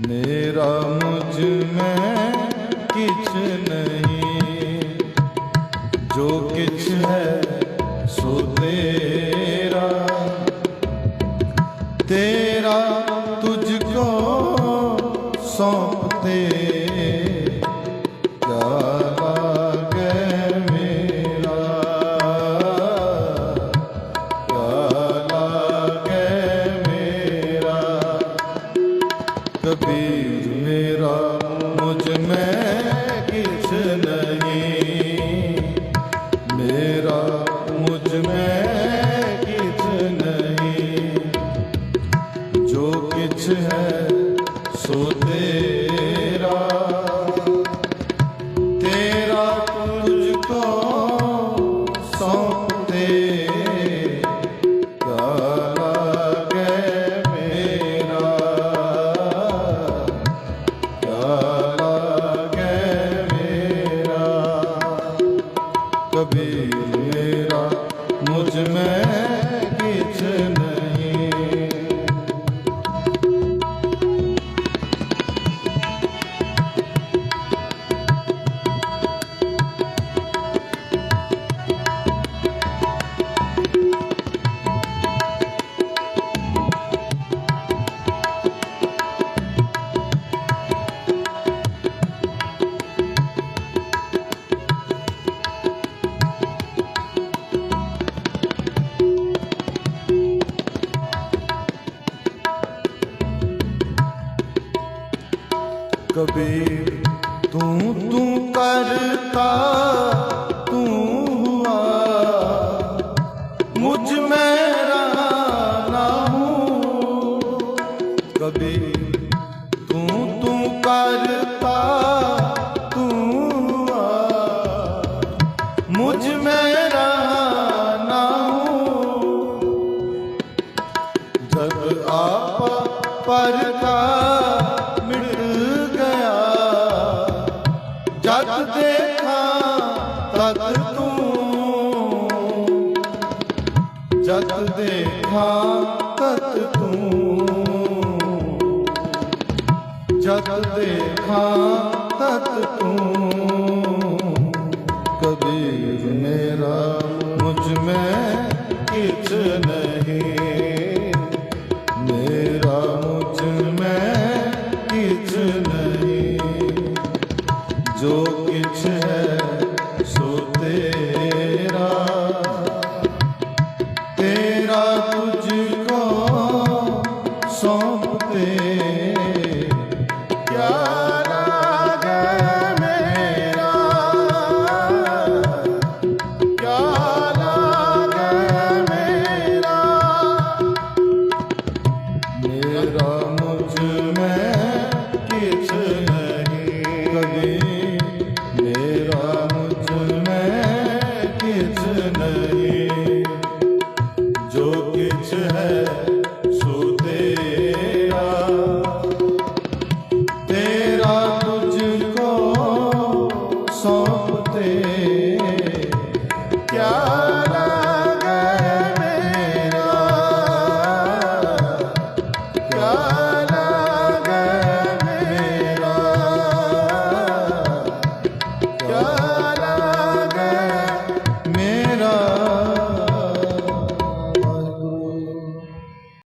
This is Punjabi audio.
मेरा मुझ में किछ नहीं जो किछ है सो तेरा तेरा तुझको सौंपते ਕਬੀਰ ਮੇਰਾ ਮੁਝ ਮੈਂ ਕਿਛ ਨਹੀਂ ਮੇਰਾ ਮੁਝ ਮੈਂ ਕਿਛ ਨਹੀਂ ਜੋ ਕਿਛ ਹੈ ਸੋ ਤੇ मेरा मुझ में ਕਬੀਰ, ਤੂੰ ਤੂੰ ਕਰਤਾ, ਤੂੰ ਹੁਆ ਮੁਝ ਮੇਰਾ ਨਾ ਹੂੰ। ਕਬੀਰ, ਤੂੰ ਤੂੰ ਕਰਤਾ, ਤੂੰ ਹੁਆ ਮੁਝ ਮੇਰਾ ਨਾ ਹੂੰ। ਜਬ ਆਪ ਪਰਤਾ ਤਤ ਤੂੰ ਜਤ ਦੇਖਾ ਤਤ ਤੂੰ ਜਤ ਦੇਖਾ ਤਤ ਤੂੰ। Amém.